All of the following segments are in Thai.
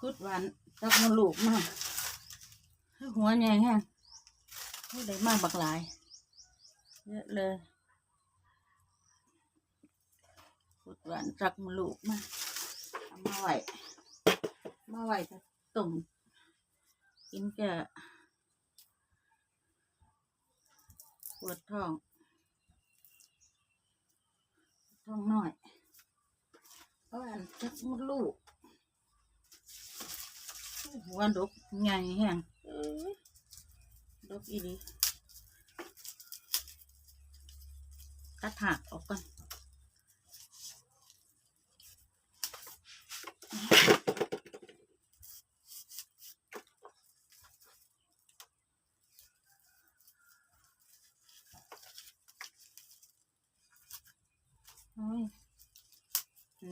คุดหวานจักมันลูกมากหัวใหญ่แฮะผู้ใดมากบักหลาย เยอะเลยคุดหวานจักมันลูกมาเอามาไหวมาไหวจะต้มกินแก่ปวดท้องท้องหน้อยเพราะอันจักมดลูก หัวดกใหญ่แห้งเอ้ยดกอีดีตัดหักออกก่อนโอ้ย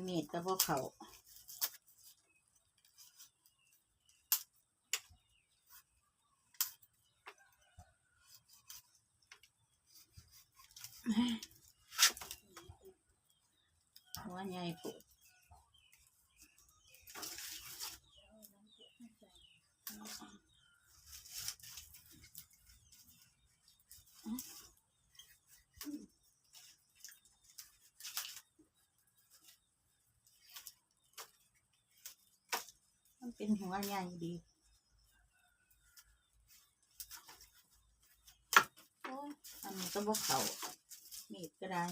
มีดแต่พวกเขา หัวใหญ่ปุ๊บมันเป็นหัวใหญ่ดีโอ้ยอันนี้ก็บอกเขา มีดก็ได้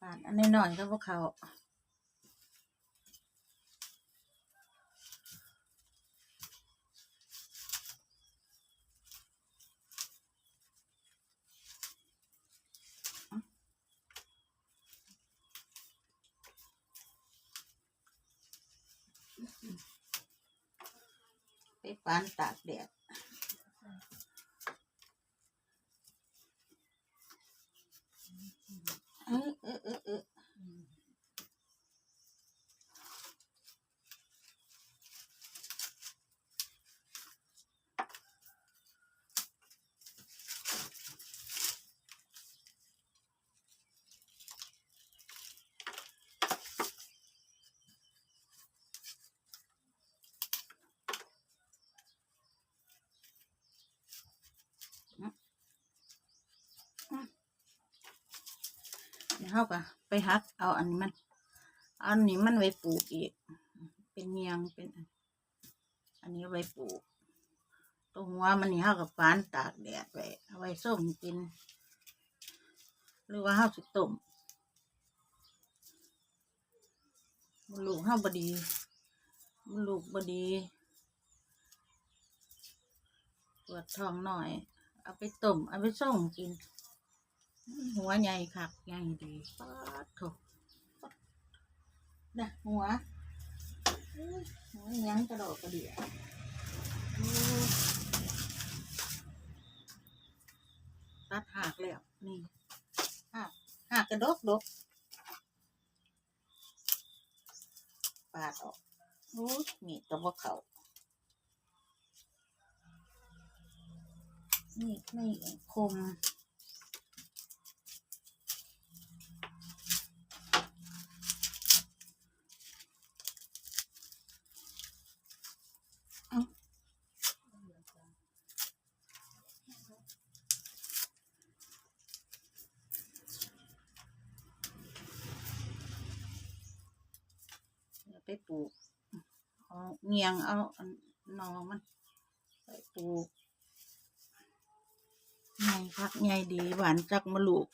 ปาดอันนี้หน่อยก็พวกเขาไปปานตากแดด เออเออ เออเออเดี๋ยวเขาก็ไปหักเอาอันนี้มัน อันนี้มันไว้ปลูกอีก เป็นเมียงเป็น อันนี้ไว้ปลูกตรงหัวมันนี่เขากับฟานตากแดดไว้เอาไว้ส้มกิน หรือว่าเขาสิต้มมันลูกเขาบดีมันลูกบดีปวดท้องหน่อย เอาไปต้มเอาไปส้มกิน หัวใหญ่คักใหญ่ดีปาดโถน่ะหัวหัวยังกระโดดกระเดี่ยตัดหักแล้วนี่หักหักกระดกดกปาดออกโอ้มีดกระบอกเขานี่ไม่คม ไปปลูกเอาเงียงเอานหนอมัน ไปปลูกใหญ่คักใหญ่ดีหวานจักมะลูก